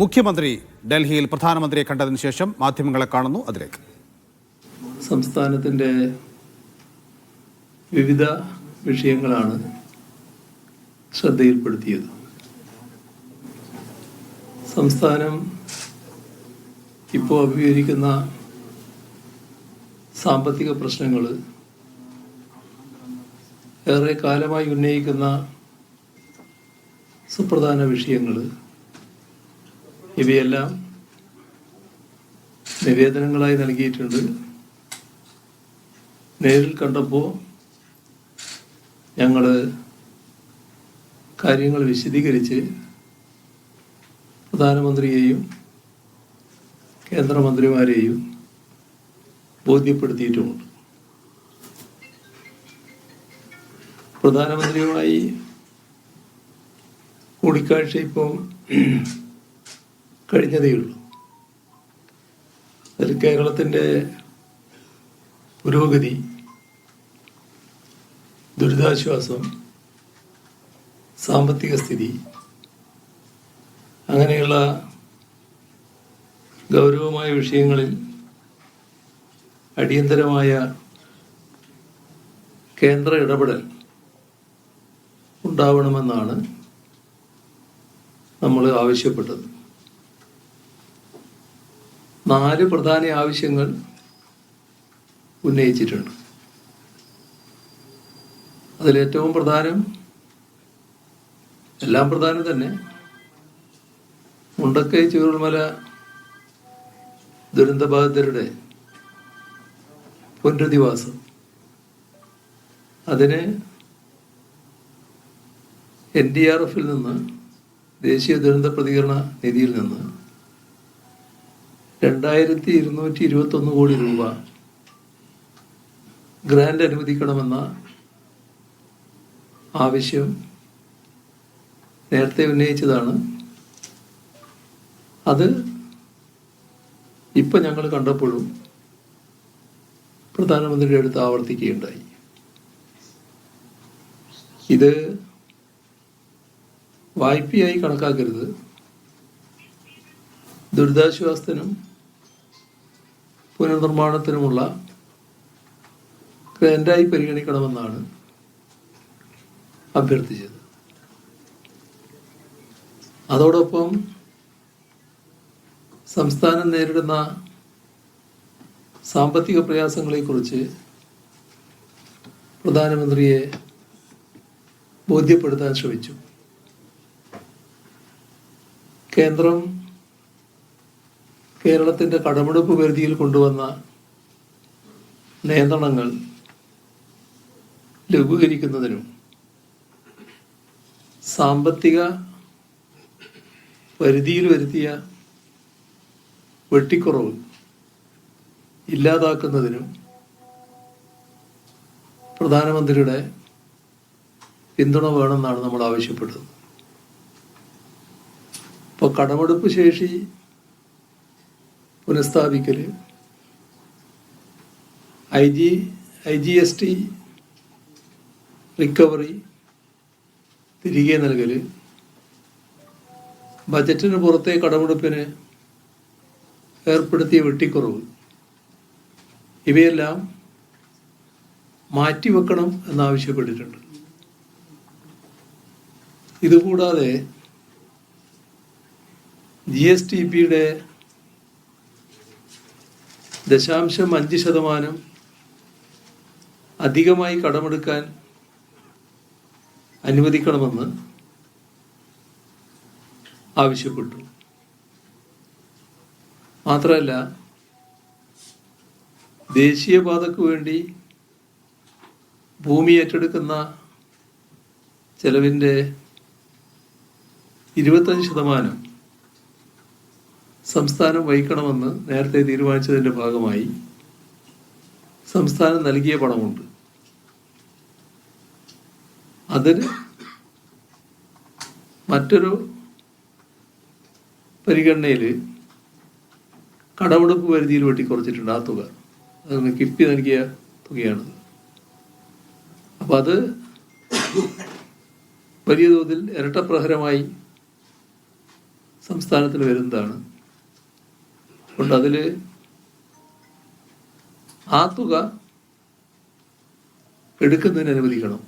മുഖ്യമന്ത്രി ഡൽഹിയിൽ പ്രധാനമന്ത്രിയെ കണ്ടതിന് ശേഷം മാധ്യമങ്ങളെ കാണുന്നു അതിലേക്ക്. സംസ്ഥാനത്തിന്റെ വിവിധ വിഷയങ്ങളാണ് ശ്രദ്ധയിൽപ്പെടുത്തിയത്. സംസ്ഥാനം ഇപ്പോൾ അഭിമുഖീകരിക്കുന്ന സാമ്പത്തിക പ്രശ്നങ്ങൾ ഏറെ കാലമായി ഉന്നയിക്കുന്ന സുപ്രധാന വിഷയങ്ങൾ ഇവയെല്ലാം നിവേദനങ്ങളായി നൽകിയിട്ടുണ്ട്. നേരിൽ കണ്ടപ്പോൾ ഞങ്ങൾ കാര്യങ്ങൾ വിശദീകരിച്ച് പ്രധാനമന്ത്രിയെയും കേന്ദ്രമന്ത്രിമാരെയും ബോധ്യപ്പെടുത്തിയിട്ടുമുണ്ട് പ്രധാനമന്ത്രിയുമായി കൂടിക്കാഴ്ച ഇപ്പോൾ കഴിഞ്ഞതേയുള്ളൂ അതിൽ കേരളത്തിന്റെ പുരോഗതി ദുരിതാശ്വാസം സാമ്പത്തിക സ്ഥിതി അങ്ങനെയുള്ള ഗൗരവമായ വിഷയങ്ങളിൽ അടിയന്തരമായ കേന്ദ്ര ഇടപെടൽ ഉണ്ടാവണമെന്നാണ് നമ്മൾ ആവശ്യപ്പെട്ടത്. നാല് പ്രധാന ആവശ്യങ്ങൾ ഉന്നയിച്ചിട്ടുണ്ട്. അതിലേറ്റവും പ്രധാനം എല്ലാം പ്രധാനം തന്നെ മുണ്ടക്കൈ ചൂരൽമല ദുരന്തബാധിതരുടെ പുനരധിവാസം. അതിന് എൻ ഡി ആർ എഫിൽ നിന്ന് ദേശീയ ദുരന്ത പ്രതികരണ നിധിയിൽ നിന്ന് രണ്ടായിരത്തി ഇരുന്നൂറ്റി ഇരുപത്തൊന്ന് കോടി രൂപ ഗ്രാൻഡ് അനുവദിക്കണമെന്ന ആവശ്യം നേരത്തെ ഉന്നയിച്ചതാണ്. അത് ഇപ്പം ഞങ്ങൾ കണ്ടപ്പോഴും പ്രധാനമന്ത്രിയുടെ അടുത്ത് ആവർത്തിക്കുകയുണ്ടായി. ഇത് വായ്പയായി കണക്കാക്കരുത്. ദുരിതാശ്വാസത്തിനും പുനർനിർമ്മാണത്തിനുമുള്ള ഗ്രാൻഡായി പരിഗണിക്കണമെന്നാണ് അഭ്യർത്ഥിച്ചത്. അതോടൊപ്പം സംസ്ഥാനം നേരിടുന്ന സാമ്പത്തിക പ്രയാസങ്ങളെക്കുറിച്ച് പ്രധാനമന്ത്രിയെ ബോധ്യപ്പെടുത്താൻ ശ്രമിച്ചു. കേന്ദ്രം കേരളത്തിന്റെ കടമെടുപ്പ് പരിധിയിൽ കൊണ്ടുവന്ന നിയന്ത്രണങ്ങൾ ലഘൂകരിക്കുന്നതിനും സാമ്പത്തിക പരിധിയിൽ വരുത്തിയ വെട്ടിക്കുറവ് ഇല്ലാതാക്കുന്നതിനും പ്രധാനമന്ത്രിയുടെ പിന്തുണ വേണമെന്നാണ് നമ്മൾ ആവശ്യപ്പെട്ടത്. ഇപ്പോൾ കടമെടുപ്പ് ശേഷി പുനഃസ്ഥാപിക്കൽ I G I G S T recovery തിരികെ നൽകൽ ബജറ്റിന് പുറത്തെ കടമെടുപ്പിന് ഏർപ്പെടുത്തിയ വെട്ടിക്കുറവ്. ഇവയെല്ലാം മാറ്റിവെക്കണം എന്നാവശ്യപ്പെട്ടിട്ടുണ്ട്. ഇതുകൂടാതെ ജി എസ് ടി പിയുടെ ദശാംശം അഞ്ച് ശതമാനം അധികമായി കടമെടുക്കാൻ അനുവദിക്കണമെന്ന് ആവശ്യപ്പെട്ടു. മാത്രമല്ല ദേശീയപാതയ്ക്ക് വേണ്ടി ഭൂമി ഏറ്റെടുക്കുന്ന ചെലവിന്റെ ഇരുപത്തഞ്ച് ശതമാനം സംസ്ഥാനം വഹിക്കണമെന്ന് നേരത്തെ തീരുമാനിച്ചതിന്റെ ഭാഗമായി സംസ്ഥാനം നൽകിയ പണമുണ്ട്. അതിന് മറ്റൊരു പരിഗണനയിൽ കടമെടുപ്പ് പരിധിയിൽ വെട്ടിക്കുറച്ചിട്ടുണ്ട് ആ തുക. അത് കിപ്പി നൽകിയ തുകയാണത് അപ്പം അത് വലിയ തോതിൽ ഇരട്ടപ്രഹരമായി സംസ്ഥാനത്തിന് വരുന്നതാണ്. അതുകൊണ്ട് അതിൽ ആ തുക എടുക്കുന്നതിന് അനുവദിക്കണം.